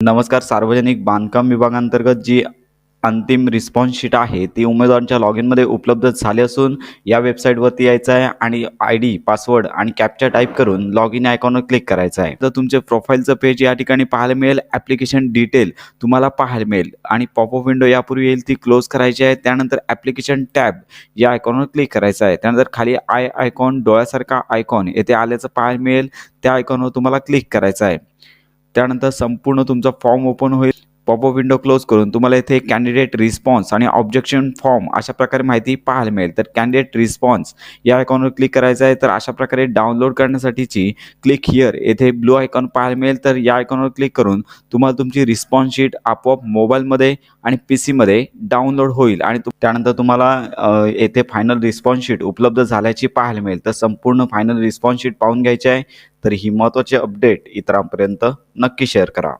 नमस्कार सार्वजनिक बांधकाम विभागांतर्गत जी अंतिम रिस्पॉन्स शीट आहे ती उमेदवारांच्या लॉग इनमध्ये उपलब्ध झाली असून या वेबसाईटवरती यायचं आहे आणि आय डी पासवर्ड आणि कॅप्चा टाईप करून लॉग इन आयकॉनवर क्लिक करायचं आहे. तर तुमचे प्रोफाईलचं पेज या ठिकाणी पाहायला मिळेल ॲप्लिकेशन डिटेल तुम्हाला पाहायला मिळेल आणि पॉपअप विंडो यापूर्वी येईल ती क्लोज करायची आहे. त्यानंतर ॲप्लिकेशन टॅब या आयकॉनवर क्लिक करायचं आहे. त्यानंतर खाली आय आयकॉन डोळ्यासारखा आयकॉन येथे आल्याचं पाहायला मिळेल त्या आयकॉनवर तुम्हाला क्लिक करायचं आहे. त्यानंतर संपूर्ण तुमचा फॉर्म ओपन होईल. पॉपअप विंडो क्लोज करून तुम्हाला इथे कॅन्डिडेट रिस्पॉन्स आणि ऑब्जेक्शन फॉर्म अशा प्रकारे माहिती पाहायला मिळेल. तर कॅन्डिडेट रिस्पॉन्स या आयकॉनवर क्लिक करायचं आहे तर अशा प्रकारे डाउनलोड करण्यासाठीची क्लिक हिअर येथे ब्लू आयकॉन पाहायला मिळेल तर या आयकॉनवर क्लिक करून तुम्हाला तुमची रिस्पॉन्स शीट आपोआप मोबाईलमध्ये आणि पी सीमध्ये डाउनलोड होईल आणि त्यानंतर तुम्हाला येथे फायनल रिस्पॉन्स शीट उपलब्ध झाल्याची पाहायला मिळेल. तर संपूर्ण फायनल रिस्पॉन्स शीट पाहून घ्यायची आहे. तर ही महत्त्वाची अपडेट इतरांपर्यंत नक्की शेअर करा.